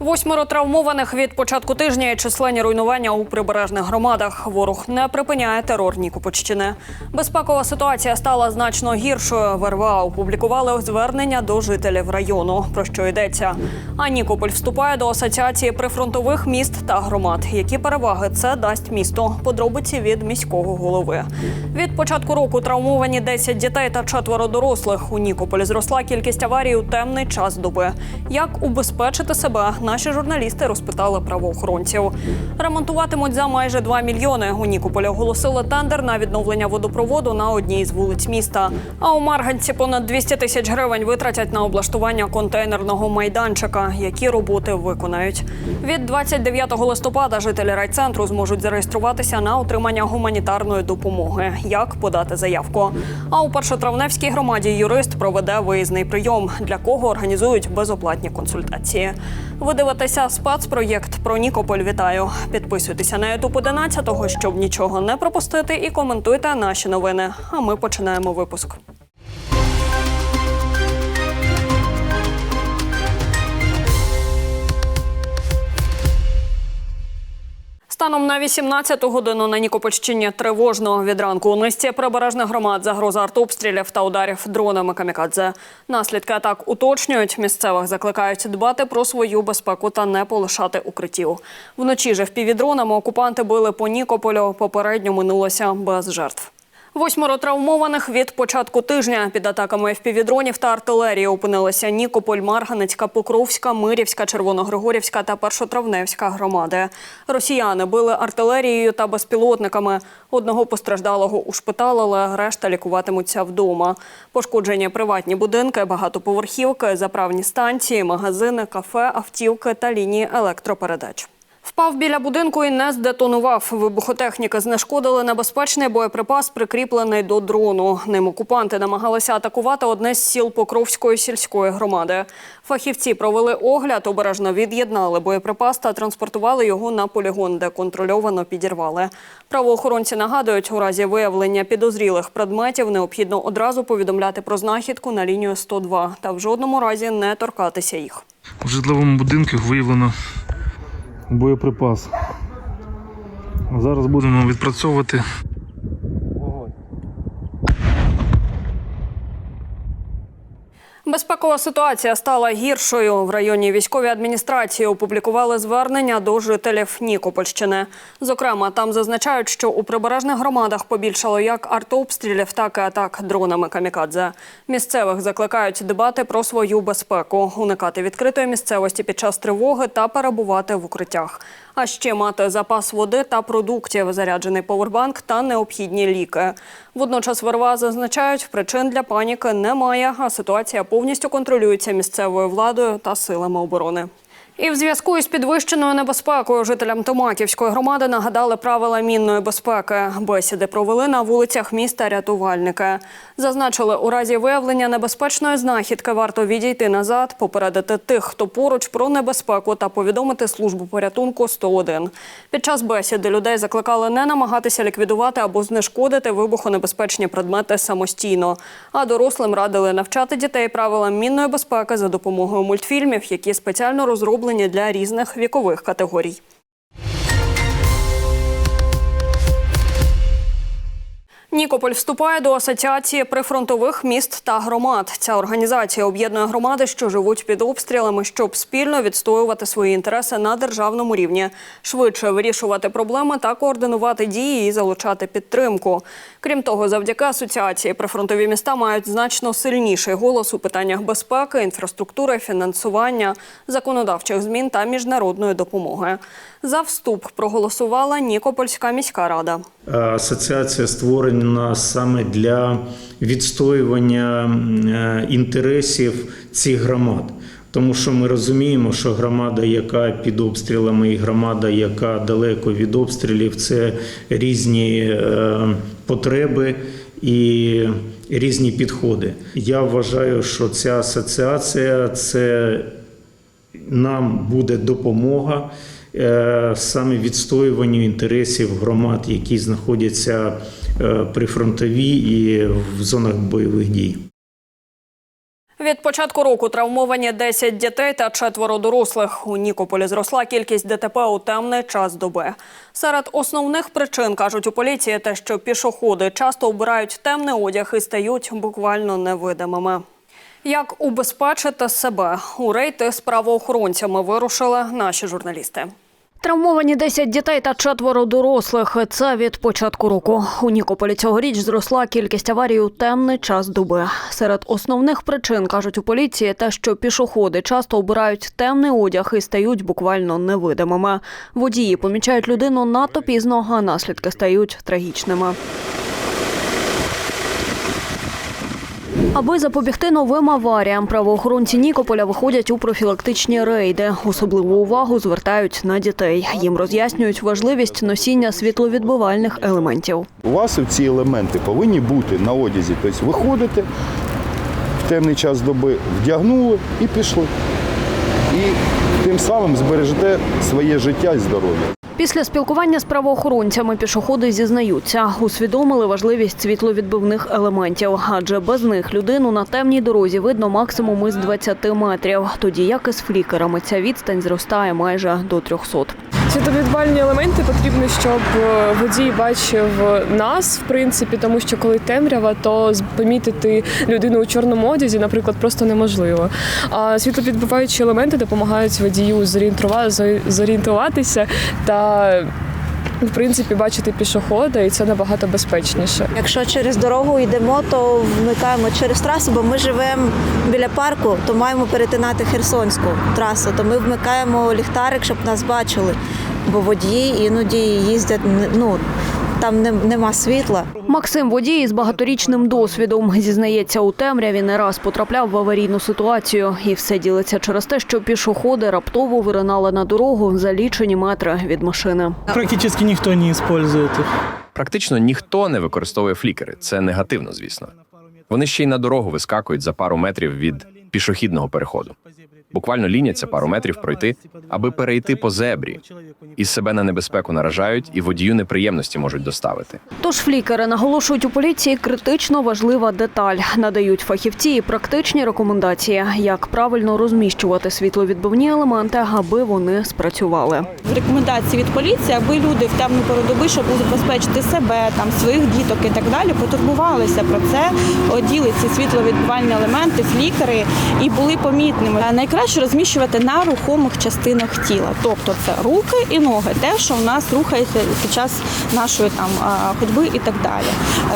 Восьмеро травмованих від початку тижня і численні руйнування у прибережних громадах. Ворог не припиняє терор Нікопольщини. Безпекова ситуація стала значно гіршою. В РВА опублікували звернення до жителів району. Про що йдеться? А Нікополь вступає до асоціації прифронтових міст та громад. Які переваги це дасть місту? Подробиці від міського голови. Від початку року травмовані 10 дітей та четверо дорослих. У Нікополі зросла кількість аварій у темний час доби. Як убезпечити себе? Наші журналісти розпитали правоохоронців. Ремонтуватимуть за майже 2 мільйони. У Нікополі оголосили тендер на відновлення водопроводу на одній з вулиць міста. А у Марганці понад 200 тисяч гривень витратять на облаштування контейнерного майданчика. Які роботи виконають? Від 29 листопада жителі райцентру зможуть зареєструватися на отримання гуманітарної допомоги. Як подати заявку? А у першотравневській громаді юрист проведе виїзний прийом, для кого організують безоплатні консультації. Ви дивитеся спецпроєкт про Нікополь. Вітаю. Підписуйтеся на Ютуб 11 щоб нічого не пропустити, і коментуйте наші новини. А ми починаємо випуск. Станом на 18-ту годину на Нікопольщині тривожно від ранку у низці прибережних громад загроза артобстрілів та ударів дронами камікадзе. Наслідки атак уточнюють. Місцевих закликають дбати про свою безпеку та не полишати укриттів. Вночі же впівдронами окупанти били по Нікополю. Попередньо минулося без жертв. Восьмеро травмованих від початку тижня під атаками впівдронів та артилерії опинилися Нікополь, Марганецька, Покровська, Мирівська, Червоногригорівська та Першотравневська громади. Росіяни били артилерією та безпілотниками. Одного постраждалого ушпиталили, решта лікуватимуться вдома. Пошкоджені приватні будинки, багатоповерхівки, заправні станції, магазини, кафе, автівки та лінії електропередач. Впав біля будинку і не здетонував. Вибухотехніки знешкодили небезпечний боєприпас, прикріплений до дрону. Ним окупанти намагалися атакувати одне з сіл Покровської сільської громади. Фахівці провели огляд, обережно від'єднали боєприпас та транспортували його на полігон, де контрольовано підірвали. Правоохоронці нагадують, у разі виявлення підозрілих предметів необхідно одразу повідомляти про знахідку на лінію 102 та в жодному разі не торкатися їх. У житловому будинку виявлено боєприпас. Зараз будемо відпрацьовувати. Безпекова ситуація стала гіршою. В районній військовій адміністрації опублікували звернення до жителів Нікопольщини. Зокрема, там зазначають, що у прибережних громадах побільшало як артобстрілів, так і атак дронами камікадзе. Місцевих закликають дбати про свою безпеку, уникати відкритої місцевості під час тривоги та перебувати в укриттях. А ще мати запас води та продуктів, заряджений повербанк та необхідні ліки. Водночас Варва РВА зазначають, причин для паніки немає, а ситуація повністю контролюється місцевою владою та силами оборони. І в зв'язку із підвищеною небезпекою жителям Томаківської громади нагадали правила мінної безпеки. Бесіди провели на вулицях міста рятувальники. Зазначили, у разі виявлення небезпечної знахідки варто відійти назад, попередити тих, хто поруч про небезпеку та повідомити службу порятунку 101. Під час бесіди людей закликали не намагатися ліквідувати або знешкодити вибухонебезпечні предмети самостійно. А дорослим радили навчати дітей правилам мінної безпеки за допомогою мультфільмів, які спеціально розроблені для різних вікових категорій. Нікополь вступає до асоціації прифронтових міст та громад. Ця організація об'єднує громади, що живуть під обстрілами, щоб спільно відстоювати свої інтереси на державному рівні, швидше вирішувати проблеми та координувати дії і залучати підтримку. Крім того, завдяки асоціації прифронтові міста мають значно сильніший голос у питаннях безпеки, інфраструктури, фінансування, законодавчих змін та міжнародної допомоги. За вступ проголосувала Нікопольська міська рада. Асоціація створена саме для відстоювання е, інтересів цих громад. Тому що ми розуміємо, що громада, яка під обстрілами, і громада, яка далеко від обстрілів, це різні е, потреби і різні підходи. Я вважаю, що ця асоціація це нам буде допомога саме відстоюванню інтересів громад, які знаходяться е, при фронтовій і в зонах бойових дій. Від початку року травмовані 10 дітей та четверо дорослих. У Нікополі зросла кількість ДТП у темний час доби. Серед основних причин, кажуть у поліції, те, що пішоходи часто обирають темний одяг і стають буквально невидимими. Як убезпечити себе? У рейти з правоохоронцями вирушили наші журналісти. Травмовані 10 дітей та четверо дорослих. Це від початку року. У Нікополі цьогоріч зросла кількість аварій у темний час доби. Серед основних причин, кажуть у поліції, те, що пішоходи часто обирають темний одяг і стають буквально невидимими. Водії помічають людину надто пізно, а наслідки стають трагічними. Аби запобігти новим аваріям, правоохоронці Нікополя виходять у профілактичні рейди. Особливу увагу звертають на дітей. Їм роз'яснюють важливість носіння світловідбивальних елементів. У вас ці елементи повинні бути на одязі. Тобто виходите в темний час доби, вдягнули і пішли. І тим самим збережете своє життя і здоров'я. Після спілкування з правоохоронцями пішоходи зізнаються, усвідомили важливість світловідбивних елементів, адже без них людину на темній дорозі видно максимум із 20 метрів. Тоді як із флікерами ця відстань зростає майже до 300. Світловідбивальні елементи потрібно, щоб е, водій бачив нас, в принципі, тому що коли темрява, то помітити людину у чорному одязі, наприклад, просто неможливо. А світловідбиваючі елементи допомагають водію зорієнтува- зорієнтуватися та. В принципі, бачити пішохода, і це набагато безпечніше. Якщо через дорогу йдемо, то вмикаємо через трасу, бо ми живемо біля парку, то маємо перетинати Херсонську трасу. То ми вмикаємо ліхтарик, щоб нас бачили. Бо водії іноді їздять, ну там не- нема світла. Максим водій з багаторічним досвідом зізнається у темряві, не раз потрапляв в аварійну ситуацію, і все ділиться через те, що пішоходи раптово виринали на дорогу за лічені метри від машини. Практически никто не использует их. Практично ніхто не використовує флікери. Це негативно, звісно. Вони ще й на дорогу вискакують за пару метрів від пішохідного переходу. Буквально ліняться пару метрів пройти, аби перейти по зебрі. І себе на небезпеку наражають, і водію неприємності можуть доставити. Тож флікери наголошують у поліції критично важлива деталь. Надають фахівці і практичні рекомендації, як правильно розміщувати світловідбивні елементи, аби вони спрацювали. рекомендації від поліції, аби люди в темну пору доби, щоб забезпечити себе, там своїх діток і так далі, потурбувалися про це, оділи ці світловідбивальні елементи, флікери і були помітними. А Найкраще розміщувати на рухомих частинах тіла, тобто це руки і ноги, те, що в нас рухається під час нашої там ходьби і так далі.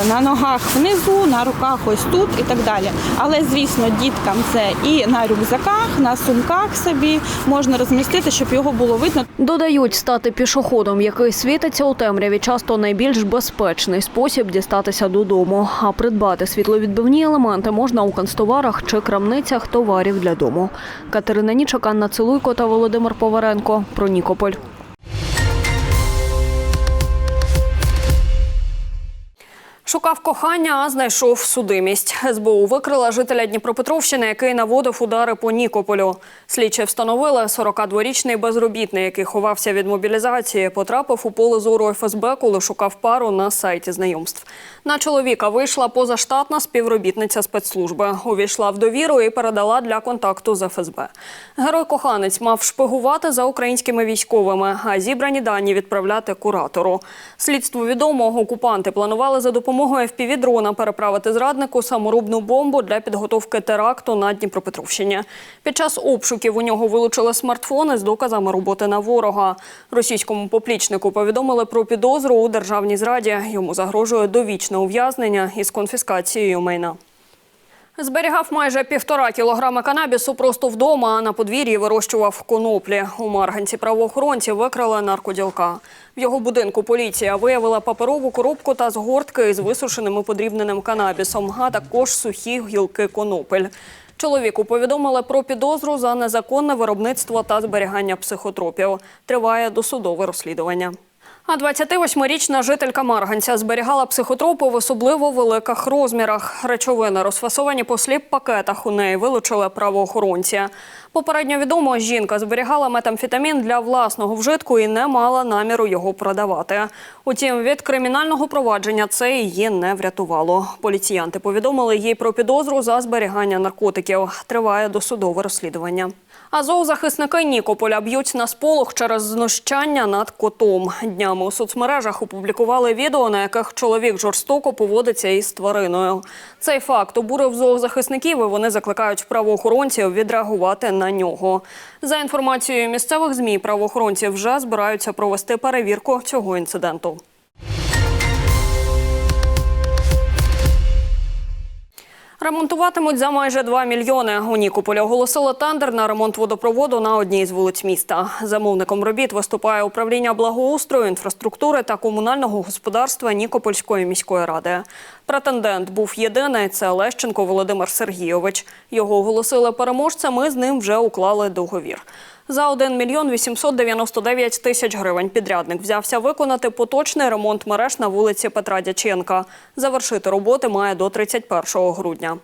На ногах внизу, на руках ось тут і так далі. Але звісно, діткам це і на рюкзаках, на сумках собі можна розмістити, щоб його було видно. Додають, стати пішоходом, який світиться у темряві, часто найбільш безпечний спосіб дістатися додому. А придбати світловідбивні елементи можна у канцтоварах чи крамницях товарів для дому. Катерина Нічок, Анна Целуйко та Володимир Поваренко про Нікополь. Шукав кохання, а знайшов судимість. СБУ викрила жителя Дніпропетровщини, який наводив удари по Нікополю. Слідчі встановили 42-річний безробітний, який ховався від мобілізації, потрапив у поле зору ФСБ, коли шукав пару на сайті знайомств. На чоловіка вийшла позаштатна співробітниця спецслужби. Увійшла в довіру і передала для контакту з ФСБ. Герой-коханець мав шпигувати за українськими військовими, а зібрані дані відправляти куратору. Слідству відомо, окупанти планували за допомогою FPV-дрона переправити зраднику саморобну бомбу для підготовки теракту на Дніпропетровщині. Під час обшуків у нього вилучили смартфони з доказами роботи на ворога. Російському поплічнику повідомили про підозру у державній зраді. Йому загрожує довічне ув'язнення із конфіскацією майна. Зберігав майже півтора кілограми канабісу просто вдома, а на подвір'ї вирощував коноплі. У Марганці правоохоронці викрали наркоділка. В його будинку поліція виявила паперову коробку та згортки із висушеним і подрібненим канабісом, а також сухі гілки конопель. Чоловіку повідомили про підозру за незаконне виробництво та зберігання психотропів. Триває досудове розслідування. А 28-річна жителька Марганця зберігала психотропи в особливо великих розмірах. Речовини розфасовані по сліп-пакетах. У неї вилучили правоохоронці. Попередньо відомо, жінка зберігала метамфетамін для власного вжитку і не мала наміру його продавати. Утім, від кримінального провадження це її не врятувало. Поліціянти повідомили їй про підозру за зберігання наркотиків. Триває досудове розслідування. А зоозахисники Нікополя б'ють на сполох через знущання над котом. Днями у соцмережах опублікували відео, на яких чоловік жорстоко поводиться із твариною. Цей факт обурив зоозахисників, і вони закликають правоохоронців відреагувати на нього. За інформацією місцевих змі, правоохоронці вже збираються провести перевірку цього інциденту. Ремонтуватимуть за майже 2 мільйони. У Нікополі оголосили тендер на ремонт водопроводу на одній з вулиць міста. Замовником робіт виступає управління благоустрою, інфраструктури та комунального господарства Нікопольської міської ради. Претендент був єдиний це Лещенко Володимир Сергійович. Його оголосили переможцем. і з ним вже уклали договір. За 1 мільйон 899 тисяч гривень підрядник взявся виконати поточний ремонт мереж на вулиці Петра Дяченка. Завершити роботи має до 31 грудня.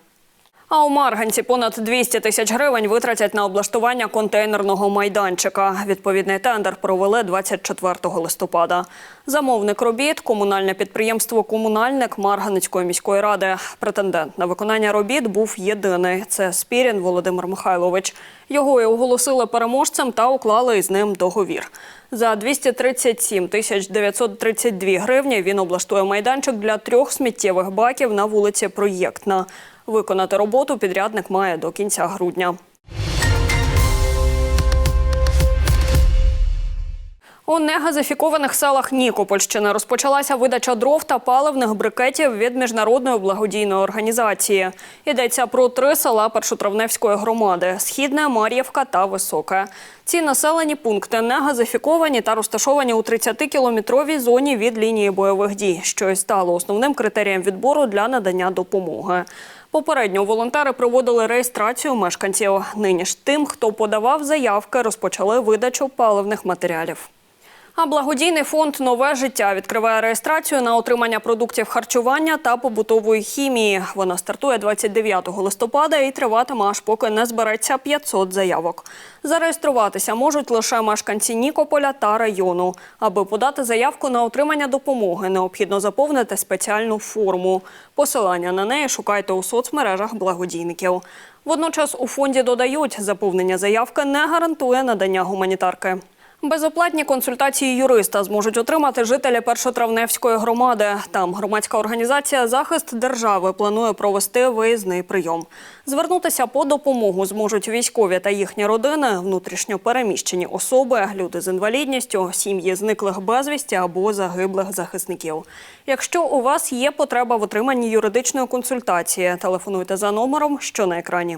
А у Марганці понад 200 тисяч гривень витратять на облаштування контейнерного майданчика. Відповідний тендер провели 24 листопада. Замовник робіт – комунальне підприємство «Комунальник» Марганецької міської ради. Претендент на виконання робіт був єдиний – це Спірін Володимир Михайлович. Його і оголосили переможцем та уклали із ним договір. За 237 тисяч 932 гривні він облаштує майданчик для трьох сміттєвих баків на вулиці Проєктна. Виконати роботу підрядник має до кінця грудня. У негазифікованих селах Нікопольщини розпочалася видача дров та паливних брикетів від міжнародної благодійної організації. Йдеться про три села Першотравневської громади: Східне, Мар'ївка та Високе. Ці населені пункти негазифіковані та розташовані у 30-кілометровій зоні від лінії бойових дій, що й стало основним критерієм відбору для надання допомоги. Попередньо волонтери проводили реєстрацію мешканців. Нині ж тим, хто подавав заявки, розпочали видачу паливних матеріалів. А благодійний фонд Нове життя відкриває реєстрацію на отримання продуктів харчування та побутової хімії. Вона стартує 29 листопада і триватиме аж поки не збереться 500 заявок. Зареєструватися можуть лише мешканці Нікополя та району. Аби подати заявку на отримання допомоги, необхідно заповнити спеціальну форму. Посилання на неї шукайте у соцмережах благодійників. Водночас у фонді додають, заповнення заявки не гарантує надання гуманітарки. Безоплатні консультації юриста зможуть отримати жителі Першотравневської громади. Там громадська організація Захист держави планує провести виїзний прийом. Звернутися по допомогу зможуть військові та їхні родини, внутрішньо переміщені особи, люди з інвалідністю, сім'ї зниклих безвісті або загиблих захисників. Якщо у вас є потреба в отриманні юридичної консультації, телефонуйте за номером, що на екрані.